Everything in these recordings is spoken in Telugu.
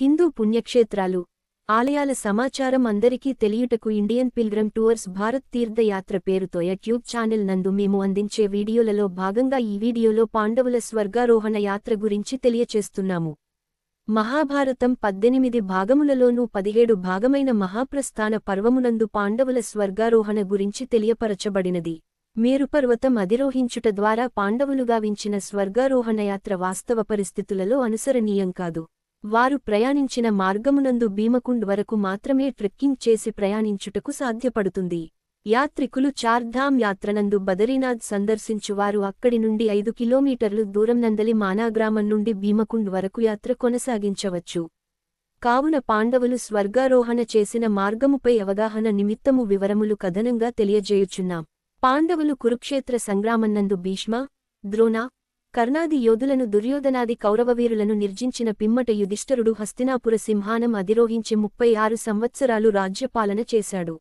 హిందూ పుణ్యక్షేత్రాలు. ఆలయాల సమాచారం అందరికీ తెలియుటకు Indian pilgrim tours Bharat Tirthayatra పేరుతో యూట్యూబ్ ఛానల్ నందు మేము అందించే వీడియోలలో భాగంగా ఈ వీడియోలో పాండవుల స్వర్గారోహణ యాత్ర గురించి తెలియచేస్తున్నాము. మహాభారతం పద్దెనిమిది భాగములలోనూ పదిహేడు భాగమైన మహాప్రస్థాన పర్వమునందు పాండవుల స్వర్గారోహణ గురించి తెలియపరచబడినది. మేరుపర్వతం అధిరోహించుట ద్వారా పాండవులు గావించిన స్వర్గారోహణయాత్ర వాస్తవ పరిస్థితులలో అనుసరణీయం కాదు. వారు ప్రయాణించిన మార్గమునందు భీమకుండ్ వరకు మాత్రమే ట్రెక్కింగ్ చేసి ప్రయాణించుటకు సాధ్యపడుతుంది. యాత్రికులు చార్ధామ్ యాత్రనందు బదరీనాథ్ సందర్శించువారు అక్కడి నుండి ఐదు కిలోమీటర్లు దూరం నందలి మానాగ్రామం నుండి భీమకుండ్ వరకు యాత్ర కొనసాగించవచ్చు. కావున పాండవులు స్వర్గారోహణ చేసిన మార్గముపై అవగాహన నిమిత్తము వివరములు కథనంగా తెలియజేయుచున్నాం. పాండవులు కురుక్షేత్ర సంగ్రామన్నందు భీష్మ ద్రోణ కర్ణాది యోధులను దుర్యోధనాది కౌరవవీరులను నిర్జించిన పిమ్మట యుధిష్ఠరుడు హస్తినాపుర సింహానం అధిరోహించి ముప్పై ఆరు సంవత్సరాలు రాజ్యపాలన చేశాడు.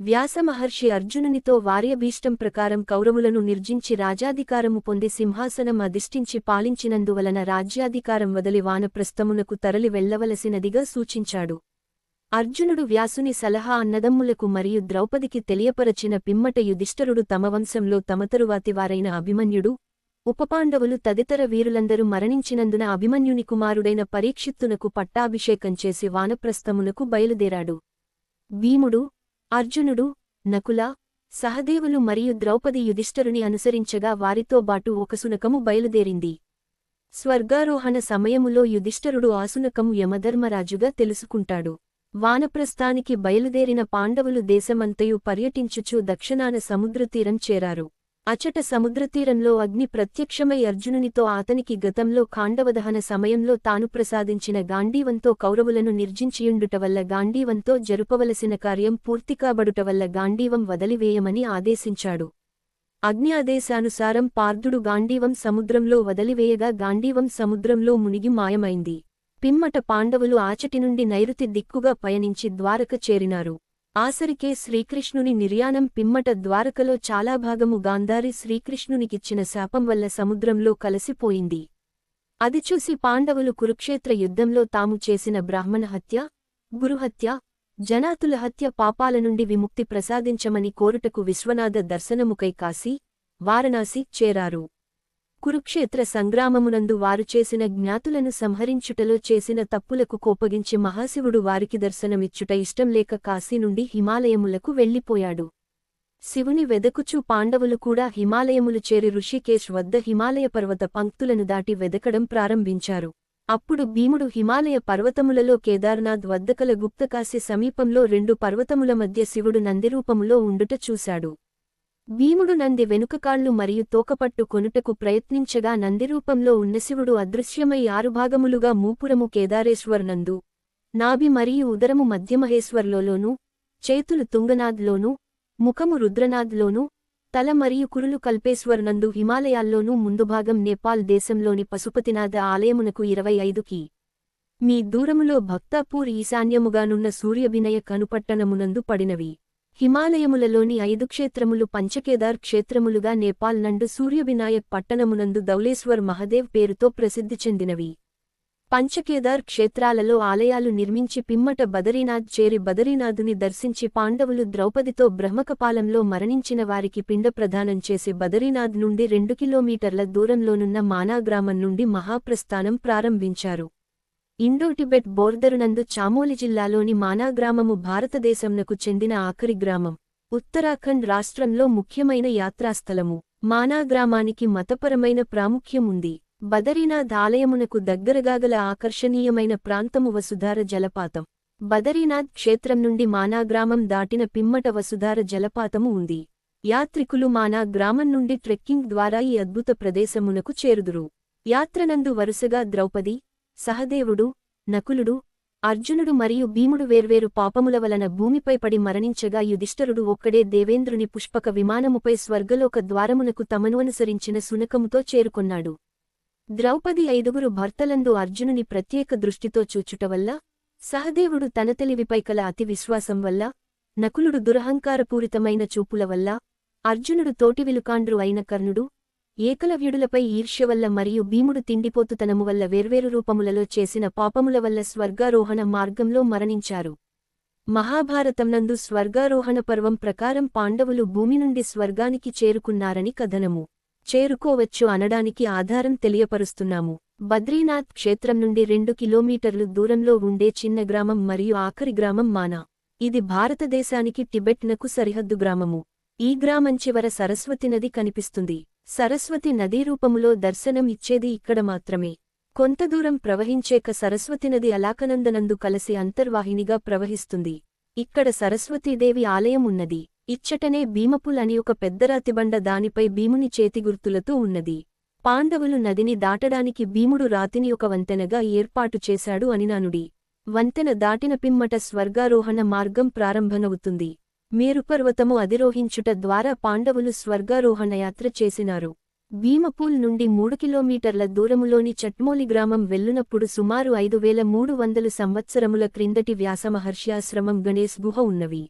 వ్యాసమహర్షి అర్జునునితో వార్యభీష్టం ప్రకారం కౌరవులను నిర్జించి రాజాధికారము పొంది సింహాసనం అధిష్ఠించి పాలించినందువలన రాజ్యాధికారం వదలి వానప్రస్థమునకు తరలి వెళ్ళవలసినదిగా సూచించాడు. అర్జునుడు వ్యాసుని సలహా అన్నదమ్ములకు మరియు ద్రౌపదికి తెలియపరచిన పిమ్మట యుధిష్ఠరుడు తమ వంశంలో తమతరువాతివారైన అభిమన్యుడు ఉపపాండవులు తదితర వీరులందరూ మరణించినందున అభిమన్యుని కుమారుడైన పరీక్షిత్తునకు పట్టాభిషేకం చేసి వానప్రస్థమునకు బయలుదేరాడు. భీముడు అర్జునుడు నకుల సహదేవులు మరియు ద్రౌపది యుధిష్ఠరుని అనుసరించగా వారితోబాటు ఒక సునకము బయలుదేరింది. స్వర్గారోహణ సమయములో యుధిష్ఠరుడు ఆసునకము యమధర్మరాజుగా తెలుసుకుంటాడు. వానప్రస్థానికి బయలుదేరిన పాండవులు దేశమంతయు పర్యటించుచూ దక్షిణాన సముద్రతీరం చేరారు. అచట సముద్రతీరంలో అగ్ని ప్రత్యక్షమై అర్జునునితో అతనికి గతంలో ఖాండవదహన సమయంలో తాను ప్రసాదించిన గాంధీవంతో కౌరవులను నిర్జించియుండుట వల్ల గాంధీవంతో జరుపవలసిన కార్యం పూర్తికాబడుట వల్ల గాంధీవం వదిలివేయమని ఆదేశించాడు. అగ్ని ఆదేశానుసారం పార్థుడు గాంధీవం సముద్రంలో వదిలివేయగా గాంధీవం సముద్రంలో మునిగి మాయమైంది. పిమ్మట పాండవులు ఆచటి నుండి నైరుతి దిక్కుగా పయనించి ద్వారక చేరినారు. ఆసరికే శ్రీకృష్ణుని నిర్యాణం పిమ్మట ద్వారకలో చాలా భాగము గాంధారి శ్రీకృష్ణునికిచ్చిన శాపం వల్ల సముద్రంలో కలసిపోయింది. అది చూసి పాండవులు కురుక్షేత్ర యుద్ధంలో తాము చేసిన బ్రాహ్మణ హత్య గురుహత్య జనాతుల హత్య పాపాల నుండి విముక్తి ప్రసాదించమని కోరుటకు విశ్వనాథ దర్శనముకై కాశీ వారణాసి చేరారు. కురుక్షేత్ర సంగ్రామమునందు వారు చేసిన జ్ఞాతులను సంహరించుటలో చేసిన తప్పులకు కోపగించి మహాశివుడు వారికి దర్శనమిచ్చుట ఇష్టంలేక కాశీ నుండి హిమాలయములకు వెళ్ళిపోయాడు శివుని వెదకుచూ పాండవులు కూడా హిమాలయములు చేరి ఋషికేశ్ వద్ద హిమాలయ పర్వత పంక్తులను దాటి వెదకడం ప్రారంభించారు. అప్పుడు భీముడు హిమాలయ పర్వతములలో కేదార్నాథ్ వద్దకల గుప్తకాశి సమీపంలో రెండు పర్వతముల మధ్య శివుడు నందిరూపములో ఉండుట చూశాడు. భీముడు నంది వెనుకకాళ్ళు మరియు తోకపట్టు కొనుటకు ప్రయత్నించగా నందిరూపంలో ఉన్న శివుడు అదృశ్యమై ఆరుభాగములుగా మూపురము కేదారేశ్వర్నందు నాభి మరియు ఉదరము మధ్యమహేశ్వర్లోనూ చేతులు తుంగనాథ్లోనూ ముఖము రుద్రనాథ్లోనూ తల మరియు కురులు కల్పేశ్వర్నందు హిమాలయాల్లోనూ ముందుభాగం నేపాల్ దేశంలోని పశుపతినాథ ఆలయమునకు ఇరవై ఐదుకి. మీ దూరములో భక్తాపూర్ ఈశాన్యముగానున్న సూర్యభినయ కనుపట్టణమునందు పడినవి. హిమాలయములలోని ఐదు క్షేత్రములు పంచకేదార్ క్షేత్రములుగా నేపాల్ నండు సూర్యవినాయక్ పట్టణమునందు దౌలేశ్వర్ మహదేవ్ పేరుతో ప్రసిద్ధి చెందినవి. పంచకేదార్ క్షేత్రాలలో ఆలయాలు నిర్మించి పిమ్మట బదరీనాథ్ చేరి బదరీనాథుని దర్శించి పాండవులు ద్రౌపదితో బ్రహ్మకపాలంలో మరణించిన వారికి పిండ ప్రదానం చేసి బదరీనాథ్ నుండి రెండు కిలోమీటర్ల దూరంలోనున్న మానాగ్రామం నుండి మహాప్రస్థానం ప్రారంభించారు. ఇండో టిబెట్ బోర్దరునందు చామోలి జిల్లాలోని మానాగ్రామము భారతదేశంనకు చెందిన ఆఖరి గ్రామం. ఉత్తరాఖండ్ రాష్ట్రంలో ముఖ్యమైన యాత్రాస్థలము. మానాగ్రామానికి మతపరమైన ప్రాముఖ్యముంది. బదరీనాథ్ ఆలయమునకు దగ్గరగాగల ఆకర్షణీయమైన ప్రాంతము వసుధార జలపాతం. బదరీనాథ్ క్షేత్రం నుండి మానాగ్రామం దాటిన పిమ్మట వసుధార జలపాతము ఉంది. యాత్రికులు మానా గ్రామం నుండి ట్రెక్కింగ్ ద్వారా ఈ అద్భుత ప్రదేశమునకు చేరుదురు. యాత్రనందు వరుసగా ద్రౌపది సహదేవుడు నకులుడు అర్జునుడు మరియు భీముడు వేర్వేరు పాపముల వలన భూమిపై పడి మరణించగా యుధిష్ఠరుడు ఒక్కడే దేవేంద్రుని పుష్పక విమానముపై స్వర్గలోక ద్వారమునకు తమను అనుసరించిన సునకముతో చేరుకున్నాడు. ద్రౌపది ఐదుగురు భర్తలందు అర్జునుని ప్రత్యేక దృష్టితో చూచుటవల్ల సహదేవుడు తన తెలివిపై కల అతి విశ్వాసం వల్ల నకులుడు దురహంకారపూరితమైన చూపుల వల్ల అర్జునుడు తోటివిలుకాండ్రు అయిన కర్ణుడు ఏకలవ్యుడులపై ఈర్ష్య వల్ల మరియు భీముడు తిండిపోతుతనము వల్ల వేర్వేరు రూపములలో చేసిన పాపముల వల్ల స్వర్గారోహణ మార్గంలో మరణించారు. మహాభారతంనందు స్వర్గారోహణ పర్వం ప్రకారం పాండవులు భూమి నుండి స్వర్గానికి చేరుకున్నారని కథనము. చేరుకోవచ్చు అనడానికి ఆధారం తెలియపరుస్తున్నాము. బద్రీనాథ్ క్షేత్రం నుండి రెండు కిలోమీటర్లు దూరంలో ఉండే చిన్న గ్రామం మరియు ఆఖరి గ్రామం మానా. ఇది భారతదేశానికి టిబెట్నకు సరిహద్దు గ్రామము. ఈ గ్రామం చివర సరస్వతి నది కనిపిస్తుంది. సరస్వతి నదీ రూపములో దర్శనం ఇచ్చేది ఇక్కడ మాత్రమే. కొంత దూరం ప్రవహించేక సరస్వతి నది అలాకనందనందు కలసి అంతర్వాహినిగా ప్రవహిస్తుంది. ఇక్కడ సరస్వతీదేవి ఆలయం ఉన్నది. ఇచ్చటనే భీమపుల్ అని ఒక పెద్దరాతిబండ దానిపై భీముని చేతిగుర్తులతో ఉన్నది. పాండవులు నదిని దాటడానికి భీముడు రాతిని ఒక వంతెనగా ఏర్పాటు చేశాడు అని నానుడి వంతెన దాటిన పిమ్మట స్వర్గారోహణ మార్గం ప్రారంభమవుతుంది. మేరుపర్వతము అధిరోహించుట ద్వారా పాండవులు స్వర్గారోహణయాత్ర చేసినారు. భీమపూల్ నుండి మూడు కిలోమీటర్ల దూరములోని చట్మోలి గ్రామం వెళ్ళునప్పుడు సుమారు ఐదు వేల మూడు వందలు సంవత్సరముల క్రిందటి వ్యాసమహర్ష్యాశ్రమం గణేశ్ గుహ ఉన్నవి.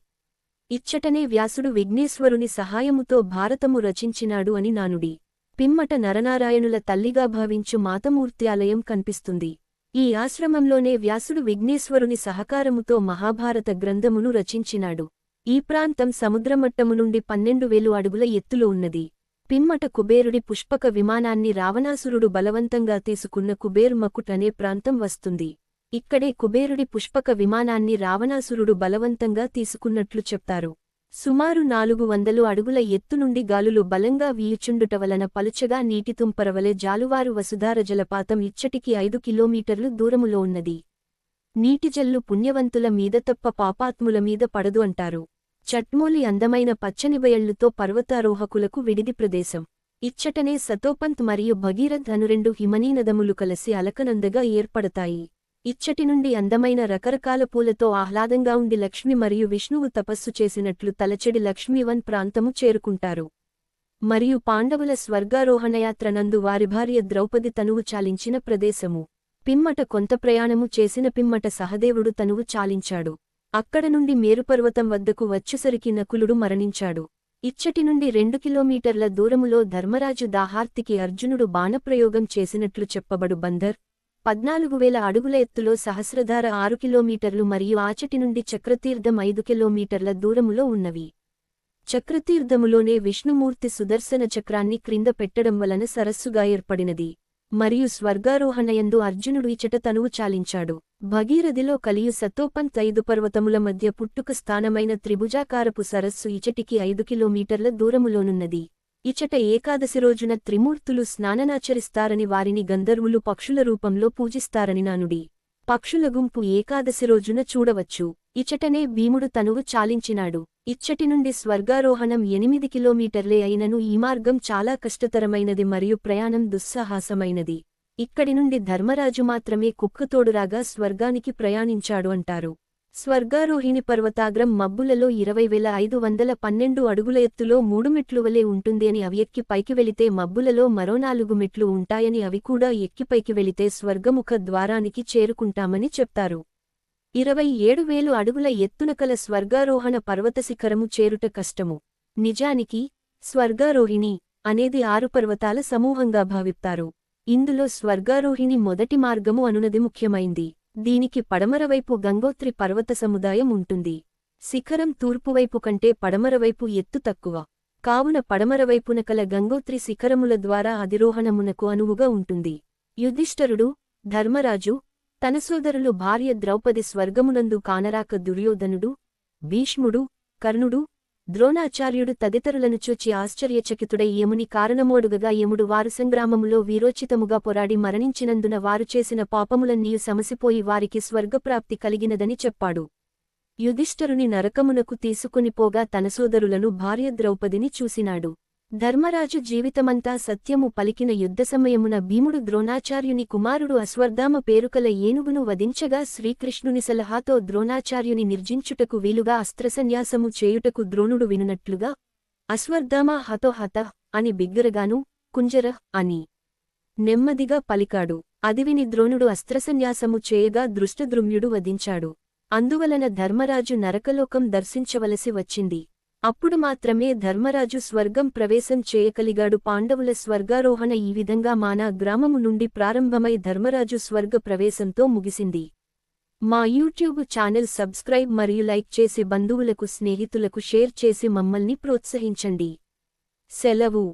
ఇచ్చటనే వ్యాసుడు విఘ్నేశ్వరుని సహాయముతో భారతము రచించినాడు అని నానుడి. పిమ్మట నరనారాయణుల తల్లిగా భావించు మాతమూర్త్యాలయం కనిపిస్తుంది. ఈ ఆశ్రమంలోనే వ్యాసుడు విఘ్నేశ్వరుని సహకారముతో మహాభారత గ్రంథమును రచించినాడు. ఈ ప్రాంతం సముద్రమట్టము నుండి పన్నెండు వేలు అడుగుల ఎత్తులో ఉన్నది. పిమ్మట కుబేరుడి పుష్పక విమానాన్ని రావణాసురుడు బలవంతంగా తీసుకున్న కుబేరు మకుట్ అనే ప్రాంతం వస్తుంది. ఇక్కడే కుబేరుడి పుష్పక విమానాన్ని రావణాసురుడు బలవంతంగా తీసుకున్నట్లు చెప్తారు. సుమారు నాలుగు వందలు అడుగుల ఎత్తు నుండి గాలులు బలంగా వీయుచుండుట వలన పలుచగా నీటితుంపరవలే జాలువారు వసుధార జలపాతం ఇచ్చటికి ఐదు కిలోమీటర్లు దూరములో ఉన్నది. నీటిజల్లు పుణ్యవంతుల మీద తప్ప పాపాత్ముల మీద పడదు అంటారు. చట్మోలి అందమైన పచ్చని బయళ్ళుతో పర్వతారోహకులకు విడిది ప్రదేశం. ఇచ్చటనే సతోపంత్ మరియు భగీరథ్ అను రెండు హిమనీనదములు కలసి అలకనందగా ఏర్పడతాయి. ఇచ్చటి నుండి అందమైన రకరకాల పూలతో ఆహ్లాదంగా ఉండి లక్ష్మి మరియు విష్ణువు తపస్సు చేసినట్లు తలచెడి లక్ష్మీవన్ ప్రాంతము చేరుకుంటారు. మరియు పాండవుల స్వర్గారోహణయాత్రనందు వారి భార్య ద్రౌపది తనువు చాలించిన ప్రదేశము. పిమ్మట కొంత ప్రయాణము చేసిన పిమ్మట సహదేవుడు తనువు చాలించాడు. అక్కడ నుండి మేరుపర్వతం వద్దకు వచ్చేసరికి నకులుడు మరణించాడు. ఇచ్చటి నుండి రెండు కిలోమీటర్ల దూరములో ధర్మరాజు దాహార్తికి అర్జునుడు బాణప్రయోగం చేసినట్లు చెప్పబడు బందర్. పద్నాలుగు వేల అడుగుల ఎత్తులో సహస్రధార ఆరు కిలోమీటర్లు మరియు ఆచటి నుండి చక్రతీర్థం ఐదు కిలోమీటర్ల దూరములో ఉన్నవి. చక్రతీర్థములోనే విష్ణుమూర్తి సుదర్శన చక్రాన్ని క్రింద పెట్టడం వలన సరస్సుగా ఏర్పడినది. మరియు స్వర్గారోహణయందు అర్జునుడు ఇచట తనువు చాలించాడు. భగీరథిలో కలియు సతోపంత్ ఐదు పర్వతముల మధ్య పుట్టుక స్థానమైన త్రిభుజాకారపు సరస్సు ఇచటికి ఐదు కిలోమీటర్ల దూరములోనున్నది. ఇచట ఏకాదశి రోజున త్రిమూర్తులు స్నాననాచరిస్తారని వారిని గంధర్వులు పక్షుల రూపంలో పూజిస్తారని నానుడి. పక్షుల గుంపు ఏకాదశి రోజున చూడవచ్చు. ఇచటనే భీముడు తనువు చాలించినాడు. ఇచ్చటి నుండి స్వర్గారోహణం ఎనిమిది కిలోమీటర్లే అయినను ఈ మార్గం చాలా కష్టతరమైనది మరియు ప్రయాణం దుస్సాహసమైనది. ఇక్కడి నుండి ధర్మరాజు మాత్రమే కుక్కతోడురాగా స్వర్గానికి ప్రయాణించాడు అంటారు. స్వర్గారోహిణి పర్వతాగ్రం మబ్బులలో ఇరవై వేల ఐదు వందల పన్నెండు అడుగుల ఎత్తులో మూడు మెట్లు వలె ఉంటుంది అని అవి ఎక్కి పైకి వెళితే మబ్బులలో మరో నాలుగు మెట్లు ఉంటాయని అవి కూడా ఎక్కిపైకి వెళితే స్వర్గముఖ ద్వారానికి చేరుకుంటామని చెప్తారు. ఇరవై ఏడు వేలు అడుగుల ఎత్తున కల స్వర్గారోహణ పర్వతశిఖరము చేరుట కష్టము. నిజానికి స్వర్గారోహిణి అనేది ఆరు పర్వతాల సమూహంగా భావిస్తారు ఇందులో స్వర్గారోహిణి మొదటి మార్గము అనునది ముఖ్యమైంది. దీనికి పడమరవైపు గంగోత్రి పర్వత సముదాయం ఉంటుంది. శిఖరం తూర్పువైపు కంటే పడమరవైపు ఎత్తు తక్కువ. కావున పడమరవైపున కల గంగోత్రి శిఖరముల ద్వారా అధిరోహణమునకు అనువుగా ఉంటుంది. యుధిష్ఠరుడు ధర్మరాజు తన సోదరులు భార్య ద్రౌపది స్వర్గమునందు కానరాక దుర్యోధనుడు భీష్ముడు కర్ణుడు ద్రోణాచార్యుడు తదితరులను చూచి ఆశ్చర్యచకితుడై యముని కారణమోడుగగా యముడు వారు సంగ్రామములో వీరోచితముగా పోరాడి మరణించినందున వారు చేసిన పాపములన్నీయు సమసిపోయి వారికి స్వర్గప్రాప్తి కలిగినదని చెప్పాడు. యుధిష్ఠరుని నరకమునకు తీసుకునిపోగా తన సోదరులను భార్య ద్రౌపదిని చూసినాడు. ధర్మరాజు జీవితమంతా సత్యము పలికిన యుద్ధ సమయమున భీముడు ద్రోణాచార్యుని కుమారుడు అశ్వర్ధామ పేరుకల ఏనుగును వధించగా శ్రీకృష్ణుని సలహాతో ద్రోణాచార్యుని నిర్జించుటకు వీలుగా అస్త్రసన్యాసము చేయుటకు ద్రోణుడు వినునట్లుగా అశ్వర్ధామ హతో హత అని బిగ్గరగాను కుంజర అని నెమ్మదిగా పలికాడు. అదివిని ద్రోణుడు అస్త్రసన్యాసము చేయగా దృష్టద్రుమ్యుడు వధించాడు. అందువలన ధర్మరాజు నరకలోకం దర్శించవలసి వచ్చింది. అప్పుడు మాత్రమే ధర్మరాజు స్వర్గం ప్రవేశం చేయగలిగాడు పాండవుల స్వర్గారోహణ ఈ విధంగా మానా గ్రామము నుండి ప్రారంభమై ధర్మరాజు స్వర్గ ప్రవేశంతో ముగిసింది. మా యూట్యూబ్ ఛానల్ సబ్స్క్రైబ్ మరియు లైక్ చేసి బంధువులకు స్నేహితులకు షేర్ చేసి మమ్మల్ని ప్రోత్సహించండి. సెలవు.